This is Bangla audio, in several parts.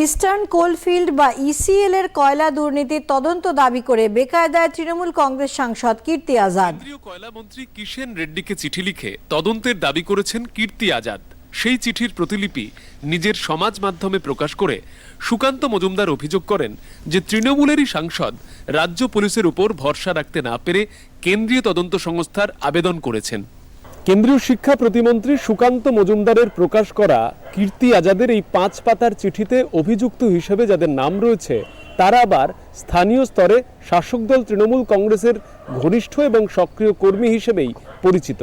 ইস্টার্ন কোলফিল্ড বা ইসিএল এর কয়লা দুর্নীতির তদন্ত দাবি করে বেকায়দায় তৃণমূল কংগ্রেস সাংসদ কীর্তি আজাদ। কয়লা মন্ত্রী কিষেন রেড্ডিকে চিঠি লিখে তদন্তের দাবি করেছেন কীর্তি আজাদ। সেই চিঠির প্রতিলিপি নিজের সমাজ মাধ্যমে প্রকাশ করে সুকান্ত মজুমদার অভিযোগ করেন যে তৃণমূলেরই সাংসদ রাজ্য পুলিশের উপর ভরসা রাখতে না পেরে কেন্দ্রীয় তদন্ত সংস্থার আবেদন করেছেন। কেন্দ্রীয় শিক্ষা প্রতিমন্ত্রী সুকান্ত মজুমদারের প্রকাশ করা কীর্তি আজাদের এই পাঁচ পাতার চিঠিতে অভিযুক্ত হিসেবে যাদের নাম রয়েছে, তারা আবার স্থানীয় স্তরে শাসক দল তৃণমূল কংগ্রেসের ঘনিষ্ঠ এবং সক্রিয় কর্মী হিসেবেই পরিচিত।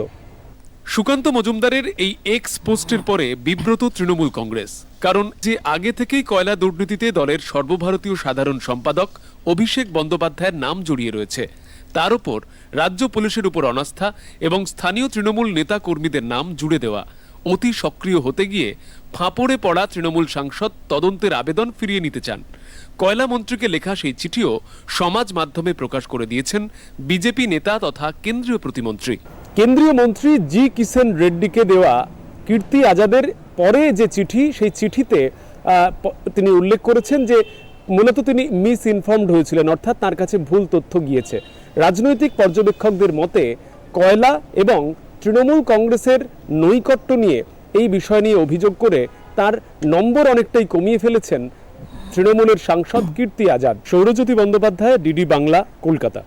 সুকান্ত মজুমদারের এই এক্স পোস্টের পরে বিব্রত তৃণমূল কংগ্রেস, কারণ যে আগে থেকেই কয়লা দুর্নীতিতে দলের সর্বভারতীয় সাধারণ সম্পাদক অভিষেক বন্দ্যোপাধ্যায়ের নাম জড়িয়ে রয়েছে তার উপর রাজ্য পুলিশের উপর অনাস্থা এবং স্থানীয় তৃণমূল নেতা কর্মীদের নাম জুড়ে দেওয়া। অতি সক্রিয় হতে গিয়ে ফাঁপড়ে পড়া তৃণমূল সাংসদ তদন্তের আবেদন ফিরিয়ে নিতে চান। কয়লা মন্ত্রীকে লেখা সেই চিঠিও সমাজ মাধ্যমে প্রকাশ করে দিয়েছেন বিজেপি নেতা তথা কেন্দ্রীয় প্রতিমন্ত্রী। কেন্দ্রীয় মন্ত্রী জি কিষেন রেড্ডিকে দেওয়া কীর্তি আজাদের পরে যে চিঠি, সেই চিঠিতে তিনি উল্লেখ করেছেন যে মূলত তিনি মিস ইনফর্মড হয়েছিলেন, অর্থাৎ তার কাছে ভুল তথ্য গিয়েছে। রাজনৈতিক পর্যবেক্ষকদের মতে, কয়লা এবং তৃণমূল কংগ্রেসের নৈকট্য নিয়ে এই বিষয় নিয়ে অভিযোগ করে তার নম্বর অনেকটাই কমিয়ে ফেলেছেন তৃণমূলের সাংসদ কীর্তি আজাদ। সৌরজ্যোতি বন্দ্যোপাধ্যায়, ডিডি বাংলা, কলকাতা।